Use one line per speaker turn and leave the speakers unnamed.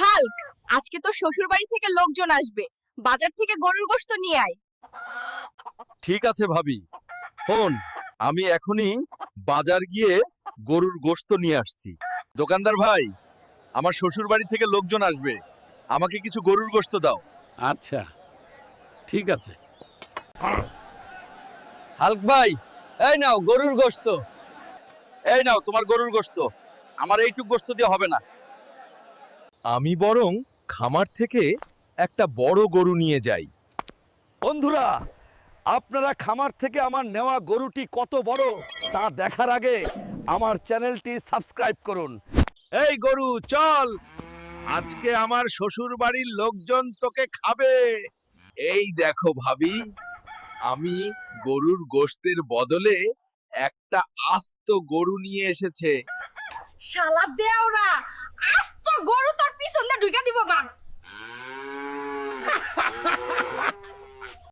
Hulk আজকে তো শ্বশুর বাড়ি থেকে লোকজন আসবে। বাজার থেকে গরুর গোশত নিয়ে আয়।
ঠিক আছে ভাবি। ফোন আমি এখনই বাজার গিয়ে গরুর গোশত নিয়ে আসছি। দোকানদার ভাই আমার শ্বশুর বাড়ি থেকে লোকজন আসবে। আমাকে কিছু গরুর গোশত দাও।
আচ্ছা ঠিক আছে।
হালক ভাই এই নাও গরুর গোশত। এই নাও তোমার গরুর গোশত। আমার এইটুক গোশত দিয়ে হবে না। আমি বরং খামার থেকে একটা বড় গরু নিয়ে যাই।
বন্ধুরা আপনারা খামার থেকে আমার নেওয়া গরুটি কত বড় তা দেখার আগে আমার চ্যানেলটি সাবস্ক্রাইব করুন।
এই গরু চল! আজকে আমার শ্বশুর বাড়ির লোকজন তোকে খাবে। এই দেখো ভাবি আমি গরুর গোশতের বদলে একটা আস্ত গরু নিয়ে এসেছে।
শালা দেওরা